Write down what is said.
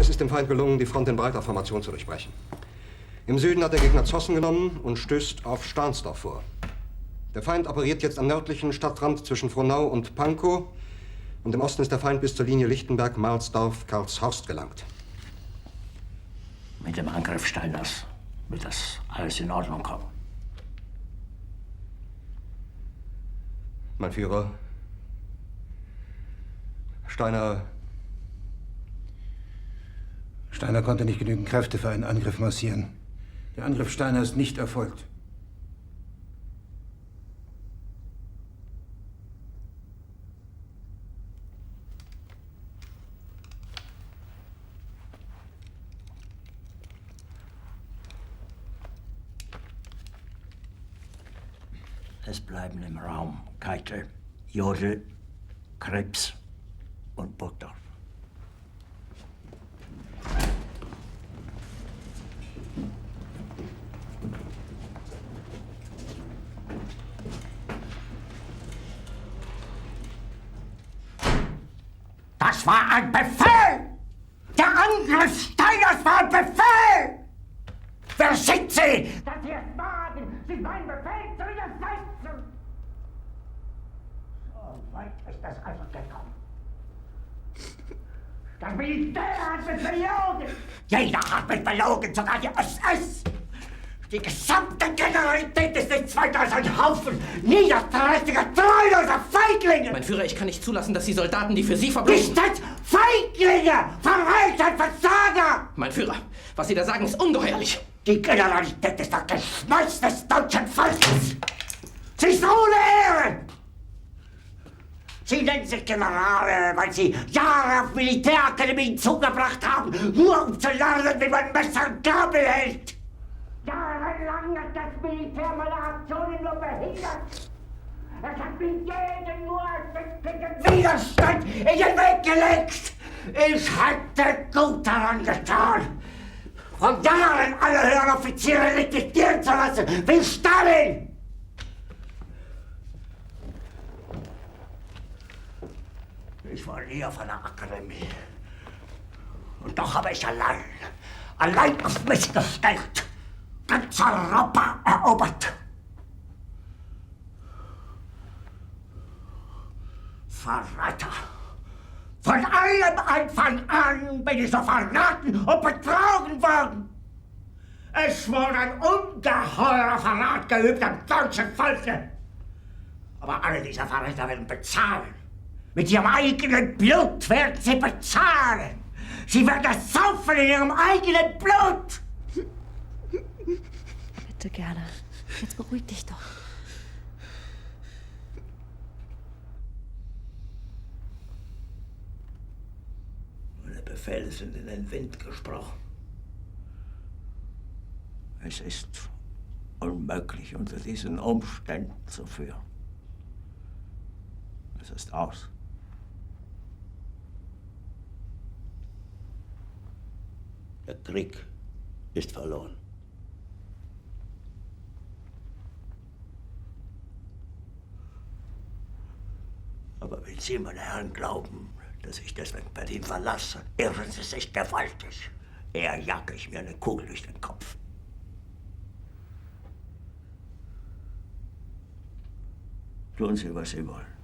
Es ist dem Feind gelungen, die Front in breiter Formation zu durchbrechen. Im Süden hat der Gegner Zossen genommen und stößt auf Stahnsdorf vor. Der Feind operiert jetzt am nördlichen Stadtrand zwischen Frohnau und Pankow. Und im Osten ist der Feind bis zur Linie Lichtenberg-Marsdorf-Karlshorst gelangt. Mit dem Angriff Steiners wird das alles in Ordnung kommen. Mein Führer, Steiner. Steiner konnte nicht genügend Kräfte für einen Angriff massieren. Der Angriff Steiner ist nicht erfolgt. Es bleiben im Raum Keitel, Jodl, Krebs und Burgdorf. Das war ein Befehl! Der Angriff Steiners war ein Befehl! Wer sind Sie? Dass Sie es wagen, sich meinen Befehl zu widersetzen! So weit ist das also gekommen. Das Militär hat mich belogen! Jeder hat mich belogen, sogar die SS! Die gesamte Generalität ist nichts weiter als ein Haufen niederträchtiger, Feiglinge! Mein Führer, ich kann nicht zulassen, dass die Soldaten, die für Sie verbringen... Nicht als Feiglinge! Verreiter, Versager! Mein Führer, was Sie da sagen, ist ungeheuerlich. Die Generalität ist das Geschmeiß des deutschen Volkes! Sie ist ohne Ehre! Sie nennen sich Generale, weil Sie Jahre auf Militärakademien zugebracht haben, nur um zu lernen, wie man Messer und Gabel hält! Jahrelang hat das Militär meine Aktionen nur behindert! Es hat mir jeden nur ersichtlichen Widerstand in den Weg gelegt! Ich hätte gut daran getan, von Jahren alle höheren Offiziere liquidieren zu lassen, wie Stalin! Ich war nie auf einer Akademie. Und doch habe ich allein, allein auf mich gestellt, ganz Europa erobert. Verräter! Von allem Anfang an bin ich so verraten und betrogen worden. Es wurde ein ungeheurer Verrat geübt am deutschen Volke. Aber alle diese Verräter werden bezahlen. Mit ihrem eigenen Blut werden sie bezahlen. Sie werden saufen in ihrem eigenen Blut. Bitte gerne. Jetzt beruhig dich doch. Meine Sind in den Wind gesprochen. Es ist unmöglich, unter diesen Umständen zu führen. Es ist aus. Der Krieg ist verloren. Aber wenn Sie, meine Herren, glauben, dass ich deswegen Berlin verlasse, irren Sie sich gewaltig. Eher jage ich mir eine Kugel durch den Kopf. Tun Sie, was Sie wollen.